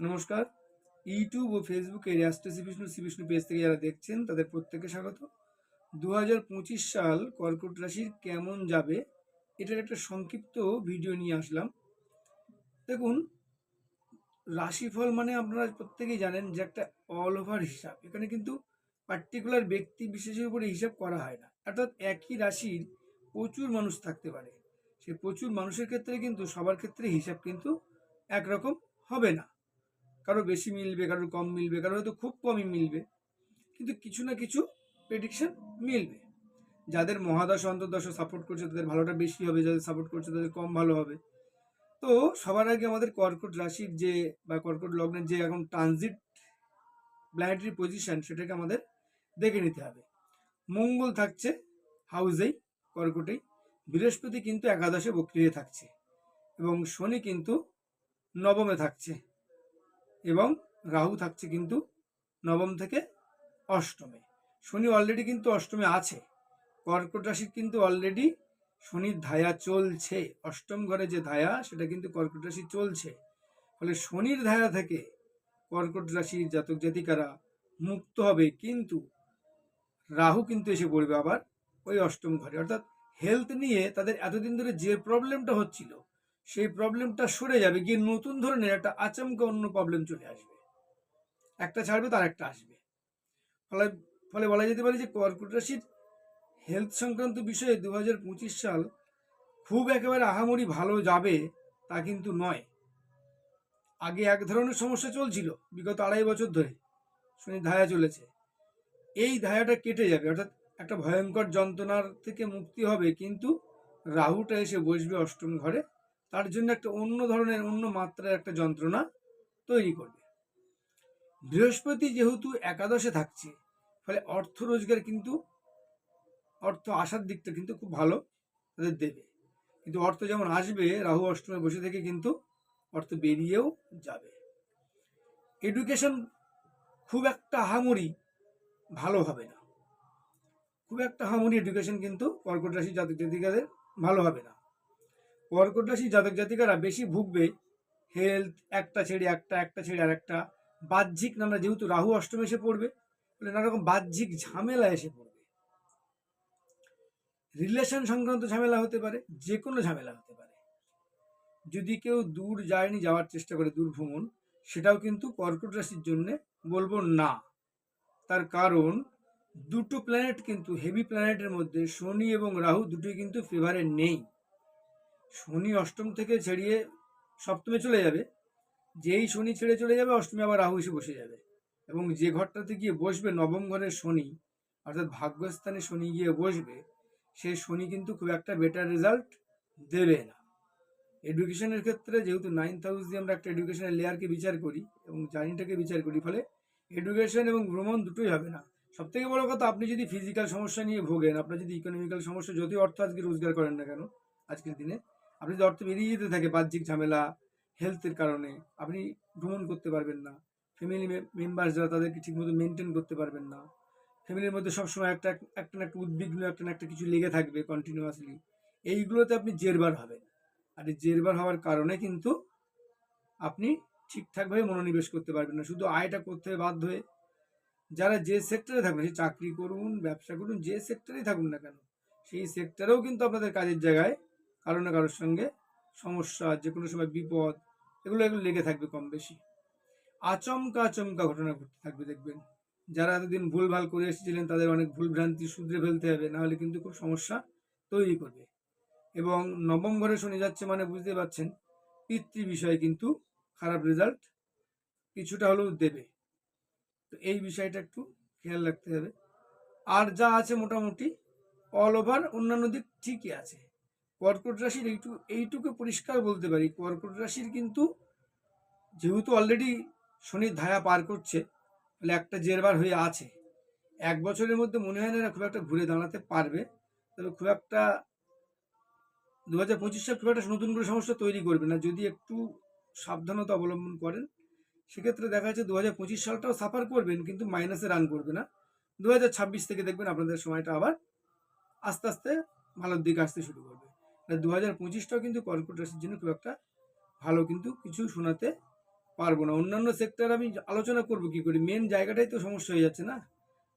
নমস্কার। ইউটিউব ও ফেসবুকে রাষ্ট্র শ্রীবিষ্ণু শ্রীবিষ্ণু পেজ থেকে যারা দেখছেন, তাদের প্রত্যেকে স্বাগত। দু সাল কর্কট রাশির কেমন যাবে, এটার একটা সংক্ষিপ্ত ভিডিও নিয়ে আসলাম। দেখুন, রাশিফল মানে আপনারা প্রত্যেকেই জানেন যে একটা অল ওভার হিসাব। এখানে কিন্তু পার্টিকুলার ব্যক্তি বিশেষের উপরে হিসাব করা হয় না। অর্থাৎ একই রাশির প্রচুর মানুষ থাকতে পারে। সেই প্রচুর মানুষের ক্ষেত্রে কিন্তু সবার ক্ষেত্রে হিসাব কিন্তু একরকম হবে না। কারও বেশি মিলবে কারও কম মিলবে কারও হয়তো খুব কমই মিলবে। কিন্তু কিছু না কিছু প্রেডিকশন মিলবে। যাদের মহাদশ, অন্তর্দশ সাপোর্ট করছে, তাদের ভালোটা বেশি হবে, যাদের সাপোর্ট করছে, তাদের কম ভালো হবে। তো সবার আগে আমাদের কর্কট রাশির যে বা কর্কট লগ্নের যে এখন ট্রানজিট প্ল্যানেটারি পজিশন সেটাকে আমাদের দেখে নিতে হবে। মঙ্গল থাকছে হাউজেই কর্কটেই। বৃহস্পতি কিন্তু একাদশে বক্রিয়ে থাকছে। এবং শনি কিন্তু নবমে থাকছে। এবং রাহু থাকছে কিন্তু নবম থেকে অষ্টমে। শনি অলরেডি কিন্তু অষ্টমে আছে। কর্কট রাশির কিন্তু অলরেডি শনির ধায়া চলছে। অষ্টম ঘরে যে ধায়া, সেটা কিন্তু কর্কট রাশি চলছে। ফলে শনির ধায়া থেকে কর্কট রাশির জাতক জাতিকারা মুক্ত হবে কিন্তু রাহু কিন্তু এসে পড়বে আবার ওই অষ্টম ঘরে। অর্থাৎ হেলথ নিয়ে তাদের এতদিন ধরে যে প্রবলেমটা হচ্ছিল সেই প্রবলেমটা সরে যাবে, গিয়ে নতুন ধরনের একটা আচমকা অন্য প্রবলেম চলে আসবে। একটা ছাড়বে, তার একটা আসবে। ফলে ফলে বলা যেতে পারে যে কর্কট রাশির হেলথ সংক্রান্ত বিষয়ে দু হাজার পঁচিশ সাল খুব একেবারে আহামরি ভালো যাবে তা কিন্তু নয়। আগে এক ধরনের সমস্যা চলছিল, বিগত আড়াই বছর ধরে। শুনি ধায়া চলেছে। এই ধায়াটা কেটে যাবে, অর্থাৎ একটা ভয়ঙ্কর যন্ত্রণার থেকে মুক্তি হবে, কিন্তু রাহুটা এসে বসবে অষ্টম ঘরে। তার জন্য একটা অন্য ধরনের, অন্য মাত্রার একটা যন্ত্রণা তৈরি করবে। বৃহস্পতি যেহেতু একাদশে থাকছে, ফলে অর্থ রোজগার কিন্তু, অর্থ আসার দিকটা কিন্তু খুব ভালো তাদের দেবে। কিন্তু অর্থ যেমন আসবে, রাহু অষ্টমে বসে থেকে কিন্তু অর্থ বেরিয়েও যাবে। এডুকেশন খুব একটা আহামরি ভালো হবে না। খুব একটা আহামরি এডুকেশন কিন্তু কর্কট রাশি জাতক জাতিকাদের ভালো হবে না। কর্কট রাশি জাতক জাতিকারা বেশি ভুগবে হেলথ একটা ছেড়ে একটা একটা ছেড়ে আর একটা। বাহ্যিক নানা যেহেতু রাহু অষ্টমে এসে পড়বে নানা রকম বাহ্যিক ঝামেলা এসে পড়বে। রিলেশন সংক্রান্ত ঝামেলা হতে পারে যে কোনো ঝামেলা হতে পারে। যদি কেউ দূর যায়নি, যাওয়ার চেষ্টা করে দূর ভ্রমণ সেটাও কিন্তু কর্কট রাশির জন্য বলব না। তার কারণ, দুটো প্ল্যানেট কিন্তু হেভি প্ল্যানেটের মধ্যে শনি এবং রাহু দুটোই কিন্তু ফেভারে নেই। শনি অষ্টম থেকে ছেড়িয়ে সপ্তমে চলে যাবে। যেই শনি ছেড়ে চলে যাবে, অষ্টমে আবার রাহু এসে বসে যাবে। এবং যে ঘরটাতে গিয়ে বসবে, নবম ঘরের শনি, অর্থাৎ ভাগ্যস্থানে শনি গিয়ে বসবে সেই শনি কিন্তু খুব একটা বেটার রেজাল্ট দেবে না। এডুকেশনের ক্ষেত্রে যেহেতু নাইন্থ হাউস দিয়ে আমরা একটা এডুকেশনের লেয়ারকে বিচার করি এবং জার্নিটাকে বিচার করি, ফলে এডুকেশন এবং ভ্রমণ দুটোই হবে না। সব থেকে বড় কথা, আপনি যদি ফিজিক্যাল সমস্যা নিয়ে ভোগেন, আপনার যদি ইকোনমিক্যাল সমস্যা, যতই অর্থ আজকে রোজগার করেন না কেন, আজকের দিনে আপনি যদি অর্থ বেরিয়ে যেতে থাকে বাহ্যিক ঝামেলা হেলথের কারণে। আপনি ভ্রমণ করতে পারবেন না। ফ্যামিলি মেম্বার যারা তাদেরকে ঠিকমতো মেনটেন করতে পারবেন না। ফ্যামিলির মধ্যে সবসময় একটা একটা না একটা উদ্বিগ্ন, একটা না একটা কিছু লেগে থাকবে কন্টিনিউয়াসলি এইগুলোতে আপনি জেরবার হবেন। আর এই জেরবার হওয়ার কারণে কিন্তু আপনি ঠিকঠাকভাবে মনোনিবেশ করতে পারবেন না। শুধু আয়টা করতে বাধ্য হয়ে। যারা যে সেক্টরে থাকুন, সে চাকরি করুন, ব্যবসা করুন, যে সেক্টরেই থাকুন না কেন, সেই সেক্টরেও কিন্তু আপনাদের কাজের জায়গায় কারও না কারোর সঙ্গে সমস্যা যে কোনো সময় বিপদ, এগুলো এগুলো লেগে থাকবে কম বেশি। আচমকা আচমকা ঘটনা ঘটতে থাকবে, দেখবেন। যারা এতদিন ভুলভাল করে এসেছিলেন, তাদের অনেক ভুল ভ্রান্তি শুধরে ফেলতে হবে নাহলে কিন্তু খুব সমস্যা তৈরি করবে। এবং নবম ঘরে শনি যাচ্ছে মানে বুঝতে পারছেন পিতৃ বিষয়ে কিন্তু খারাপ রেজাল্ট কিছুটা হলেও দেবে। তো এই বিষয়টা একটু খেয়াল রাখতে হবে। আর যা আছে মোটামুটি অল ওভার অন্যান্য দিক ঠিকই আছে। কর্কট রাশির এইটুকু এইটুকু পরিষ্কার বলতে পারি। কর্কট রাশির কিন্তু যেহেতু অলরেডি শনির ধায়া পার করছে, তাহলে একটা জেরবার হয়ে আছে। এক বছরের মধ্যে মনে হয় না খুব একটা ঘুরে দাঁড়াতে পারবে। তবে খুব একটা দু হাজার পঁচিশ সাল খুব একটা নতুন করে সমস্যা তৈরি করবে না। যদি একটু সাবধানতা অবলম্বন করেন, সেক্ষেত্রে দেখা যাচ্ছে দু হাজার পঁচিশ সালটাও সাফার করবেন, কিন্তু মাইনাসে রান করবে না। দু হাজার ছাব্বিশ থেকে দেখবেন আপনাদের সময়টা আবার আস্তে আস্তে ভালোর দিকে আসতে শুরু করবে। দু হাজার পঁচিশটাও কিন্তু কর্কট রাশির জন্য খুব একটা ভালো কিন্তু কিছু শোনাতে পারব না। অন্যান্য সেক্টর আমি আলোচনা করব কি করি? মেন জায়গাটাই তো সমস্যা হয়ে যাচ্ছে না।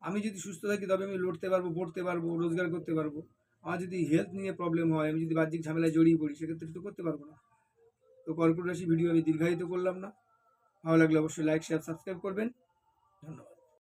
আমি যদি সুস্থ থাকি তবে আমি লড়তে পারব, পড়তে পারব, রোজগার করতে পারব। আমার যদি হেলথ নিয়ে প্রবলেম হয়, আমি যদি বাহ্যিক ঝামেলায় জড়িয়ে পড়ি, সেক্ষেত্রে তো করতে পারব না। তো কর্কট রাশি ভিডিও আমি দীর্ঘায়িত করলাম না। ভালো লাগলে অবশ্যই লাইক শেয়ার সাবস্ক্রাইব করবেন। ধন্যবাদ।